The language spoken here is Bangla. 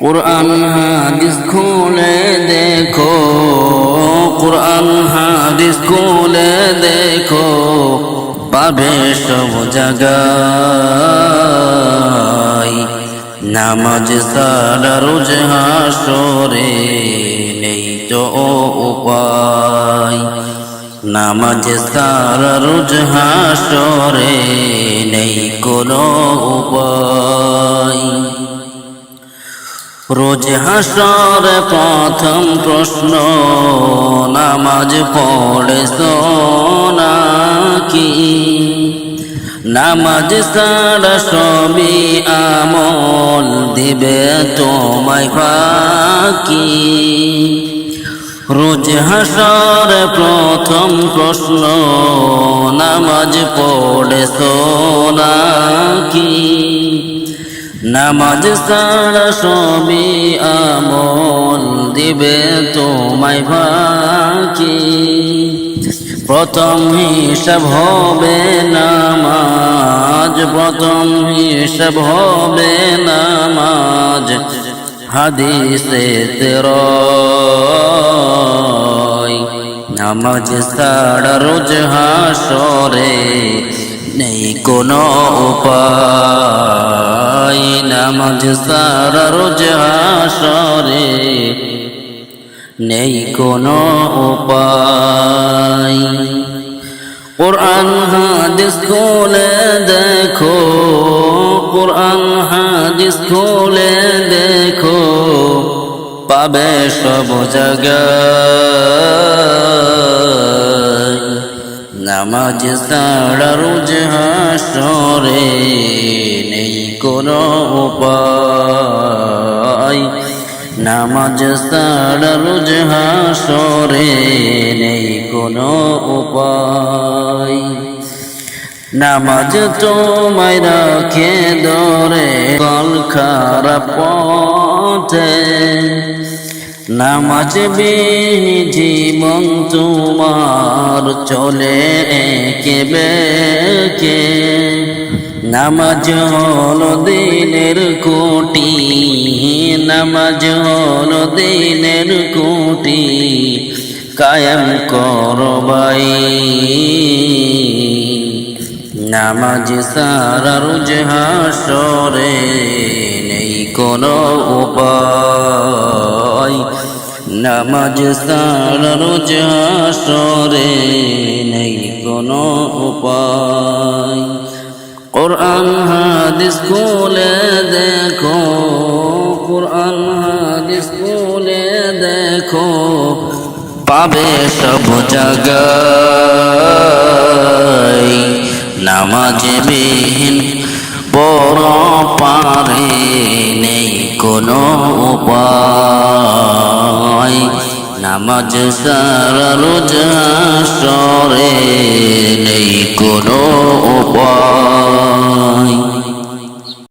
কোরআন হাদিস খুলে দেখো, কোরআন হাদিস খুলে দেখো, পাবে সব জায়গায় নামাজ সারা রোজ হাসরে নেই তো উপায়। নামাজ সারা রোজ হাসরে নেই কোনো উপায়। রোজ হাসর প্রথম প্রশ্ন, নামাজ পড়ে নাকি? নামাজ সারা সবই আমল দিবে তোমায় ফাঁকি। রোজ হাসর প্রথম প্রশ্ন, নামাজ পড়ে নাকি? নামাজ সারা সবই আমল দিবে তোমায় ফাঁকি প্রথম হিসাব হবে নামাজ, প্রথম হিসাব হবে নামাজ। হাদিসে তের নামাজ সারা রোজ হাসরে নেই কোনো উপায়। নামাজ সারা রোজ নেই কোনো উপায়। কোরআন হাদিস খুলে দেখো, কোরআন হাদিস খুলে দেখো, পাবে সব জায়গায় নামাজ সারা রোজ হাসরে নেই কোনো উপায়। নামাজ সারা রোজ হাসরে নেই কোনো উপায়। নামাজ তোমায় রাখে দরে কল খারাপ পথে। নামাজ জীবন তোমার চলে একে বেকে। নামাজ হলো দিনের কোটি নামাজ হলো দিনের কোটি কায়েম করবাই নামাজ সারা রোজ হাসরে নেই কোনো উপায়। নামাজ সারা রোজ হাসরে নেই কোনো উপায়। কোরআন হাদিস খুলে দেখো, কোরআন হাদিস খুলে দেখো, পাবে সব জায়গায় নামাজ বিহীন বড় পারে নেই কোনো উপায়। নামাজ সারা রোজা সরে।